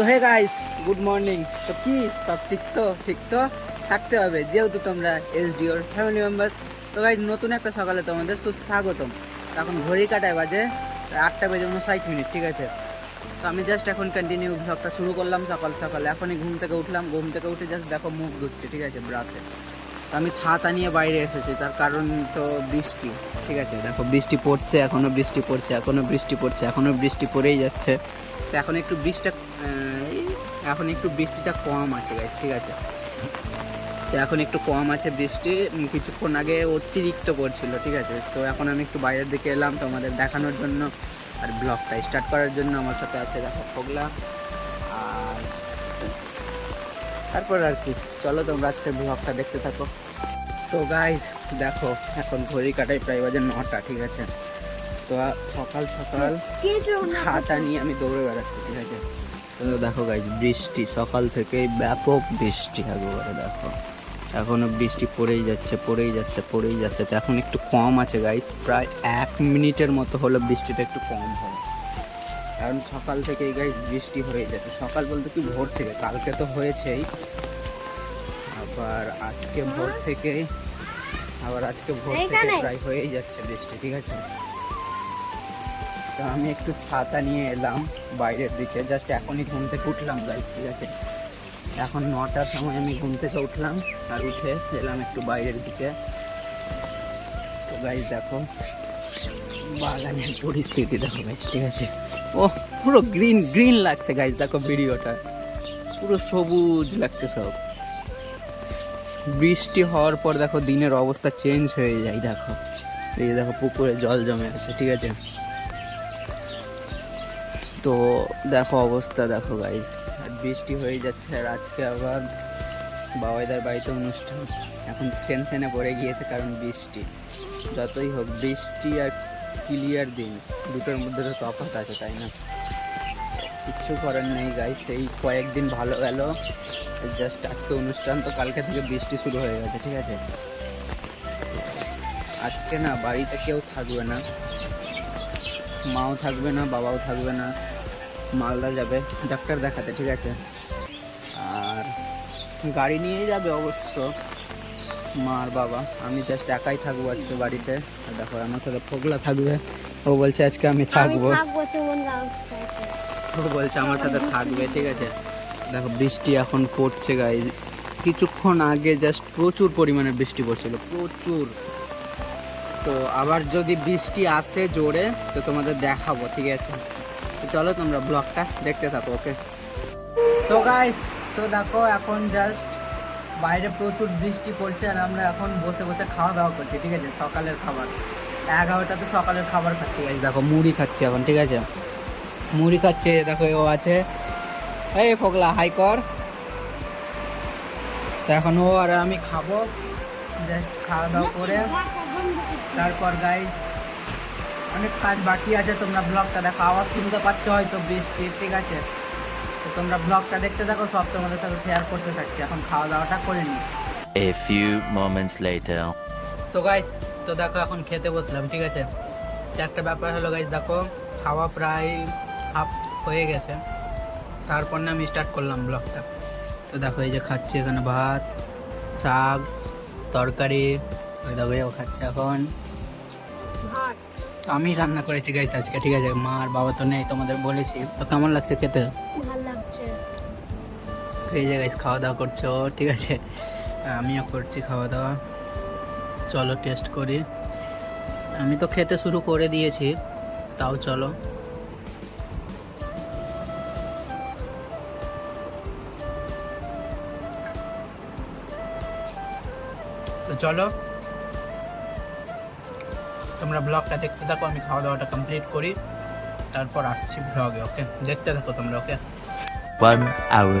তো হে guys good morning তো কি? সব ঠিক তো? ঠিক তো? থাকতে হবে, যেহেতু তোমরা এসডিওর ফ্যামিলি মেম্বার্স তো গাইস নতুন একটা সকালে তোমাদের সুস্বাগতম। এখন ঘড়ি কাটায় বাজে আটটা বেজে উনষাট মিনিট, ঠিক আছে? তো আমি জাস্ট এখন কন্টিনিউ ব্লগটা শুরু করলাম সকাল সকালে। এখনই ঘুম থেকে উঠলাম, ঘুম থেকে উঠে জাস্ট দেখো মুখ ধুচ্ছে, ঠিক আছে ব্রাশে তো আমি ছাতা নিয়ে বাইরে এসেছি, তার কারণ তো বৃষ্টি, ঠিক আছে? দেখো বৃষ্টি পড়ছে এখনও বৃষ্টি পড়ছে এখনও বৃষ্টি পড়ছে এখনও বৃষ্টি পড়েই যাচ্ছে। তো এখন একটু বৃষ্টিটা এখন একটু বৃষ্টিটা কম আছে গাইজ ঠিক আছে? তো এখন একটু কম আছে বৃষ্টি কিছুক্ষণ আগে অতিরিক্ত পড়ছিল ঠিক আছে? তো এখন আমি একটু বাইরের দিকে এলাম তোমাদের দেখানোর জন্য আর ব্লগটা স্টার্ট করার জন্য আমার সাথে আছে দেখো ফগলা। আর তারপর আর কি চলো তোমরা আজকে ব্লগটা দেখতে থাকো। সো গাইজ দেখো এখন ঘড়ি কাটাই প্রায় বাজে নটা ঠিক আছে? তো সকাল সকাল ছাতা নিয়ে আমি দৌড়ে বেড়াচ্ছি ঠিক আছে? দেখো গাইজ বৃষ্টি সকাল থেকেই ব্যাপক বৃষ্টি একেবারে দেখো। এখনও বৃষ্টি পড়েই যাচ্ছে পড়েই যাচ্ছে পড়েই যাচ্ছে। তো এখন একটু কম আছে গাইজ প্রায় এক মিনিটের মতো হলো বৃষ্টিটা একটু কম হয় কারণ সকাল থেকেই গাইজ বৃষ্টি হয়ে যাচ্ছে। সকাল বলতে কি ভোর থেকে? কালকে তো হয়েছেই। আবার আজকে ভোর থেকেই আবার আজকে ভোর থেকে প্রায় হয়েই যাচ্ছে বৃষ্টি ঠিক আছে? তো আমি একটু ছাতা নিয়ে এলাম বাইরের দিকে। জাস্ট এখনই ঘুম থেকে উঠলাম গাইজ ঠিক আছে? এখন নটার সময় আমি ঘুম থেকে উঠলাম আর উঠে এলাম একটু বাইরের দিকে। তো গাইজ দেখো, বাগানের পরিস্থিতি দেখো গাইজ ঠিক আছে? ও পুরো গ্রিন গ্রিন লাগছে গাইজ দেখো ভিডিওটা। পুরো সবুজ লাগছে সব। বৃষ্টি হওয়ার পর দেখো দিনের অবস্থা চেঞ্জ হয়ে যায়, দেখো। এই দেখো পুকুরে জল জমে আছে, ঠিক আছে? তো দেখো অবস্থা, দেখো গাইজ বৃষ্টি হয়ে যাচ্ছে আর আজকে আবার বাবাইদার বাড়িতে অনুষ্ঠান। এখন টেনশনে পড়ে গিয়েছে কারণ বৃষ্টি। যতই হোক, বৃষ্টি আর ক্লিয়ার দিন। দুটোর মধ্যে তো তফাৎ আছে, তাই না? কিচ্ছু করার নেই গাইস এই কয়েকদিন ভালো গেল। জাস্ট আজকে অনুষ্ঠান তো কালকে থেকে বৃষ্টি শুরু হয়ে গেছে, ঠিক আছে? আজকে না বাড়িতে কেউ থাকবে না। মাও থাকবে না, বাবাও থাকবে না। মালদা যাবে ডাক্তার দেখাতে ঠিক আছে? আর গাড়ি নিয়ে যাবে অবশ্য মার বাবা। আমি জাস্ট একাই থাকব আজকে বাড়িতে। আর দেখো আমার সাথে ফোগলা থাকবে। ও বলছে আজকে আমি থাকব। ও বলছে আমার সাথে থাকবে। ঠিক আছে? দেখো বৃষ্টি এখন পড়ছে গাই কিছুক্ষণ আগে জাস্ট প্রচুর পরিমাণে বৃষ্টি পড়ছিল প্রচুর। তো আবার যদি বৃষ্টি আসে জোরে তো তোমাদের দেখাবো ঠিক আছে? তো চলো তোমরা ব্লগটা দেখতে থাকো ওকে সো গাইস তো দেখো এখন জাস্ট বাইরে প্রচুর বৃষ্টি পড়ছে আর আমরা এখন বসে বসে খাওয়া দাওয়া করছি, ঠিক আছে? সকালের খাবার। এগারোটাতে সকালের খাবার খাচ্ছি গাইস দেখো, মুড়ি খাচ্ছি এখন, ঠিক আছে? মুড়ি খাচ্ছে, দেখো, ও আছে। এই ফোকলা হাই কর। এখন ও আর আমি খাব জাস্ট খাওয়া দাওয়া করে। তারপর গাইস অনেক কাজ বাকি আছে তোমরা ব্লগটা দেখো। আওয়াজ শুনতে পাচ্ছ হয়তো বৃষ্টি ঠিক আছে? তো তোমরা ব্লগটা দেখতে থাকো সব তোমাদের সাথে শেয়ার করতে থাকছি। এখন খাওয়া দাওয়াটা করে নিই। A few moments later. So guys তো দেখো এখন খেতে বসলাম ঠিক আছে? তো একটা ব্যাপার হলো গাইস দেখো খাওয়া প্রায় হাফ হয়ে গেছে। তারপর না আমি স্টার্ট করলাম ব্লগটা তো দেখো এই যে খাচ্ছি এখানে ভাত শাক তরকারি ওই দেখো এও খাচ্ছে এখন। তো আমি রান্না করেছি গাইস আজকে ঠিক আছে? মা আর বাবা তো নেই তোমাদের বলেছি। তো কেমন লাগছে খেতে? ভালো লাগছে। এই যে গাইস খাওয়া দাওয়া করছ ঠিক আছে? আমিও করছি খাওয়া দাওয়া চলো টেস্ট করি। আমি তো খেতে শুরু করে দিয়েছি তাও চলো। তো চলো তোমরা ব্লগটা দেখতে থাকো আমি খাওয়া দাওয়াটা কমপ্লিট করি তারপর আসছি ব্লগে ওকে দেখতে থাকো তোমরা ওকে One hour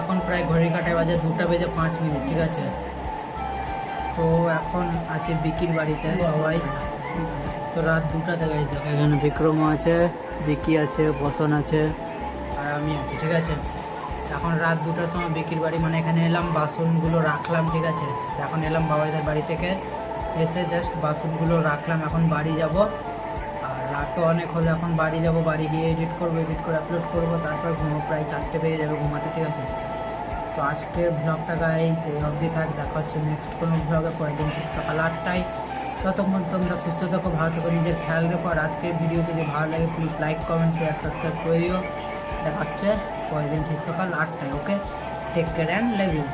এখন প্রায় ঘড়ি কাটায় বাজে দুটা বেজে পাঁচ মিনিট, ঠিক আছে? তো এখন আছে বিকির বাড়িতে, সবাই। তো রাত দুটাতে গাইজ দেখো, এখানে বিক্রমও আছে, বিকি আছে, বসন আছে, আর আমি আছি, ঠিক আছে? এখন রাত দুটার সময় বিকির বাড়ি মানে এখানে এলাম, বাসনগুলো রাখলাম, ঠিক আছে? এখন এলাম বাবাইদের বাড়ি থেকে, এসে জাস্ট বাসনগুলো রাখলাম, এখন বাড়ি যাব। তো অনেক হলো এখন বাড়ি যাব, বাড়ি গিয়ে এডিট করব এডিট করে আপলোড করব, তারপর ঘুমো, প্রায় চারটে বেজে যাবে ঘুমাতে, ঠিক আছে? তো আজকের ব্লগটা গাইস এই অবধি থাক, দেখা হচ্ছে নেক্সট কোনো ব্লগে পরের দিন সকাল আটটায়। ততক্ষণ তোমরা সুস্থ থাকো, ভালো থাকো, নিজের খেয়াল রেখো, আর আজকের ভিডিও যদি ভালো লাগে please like comment share subscribe করে দিও। দেখা হচ্ছে পরের দিন ঠিক সকাল আটটায় okay take care and love you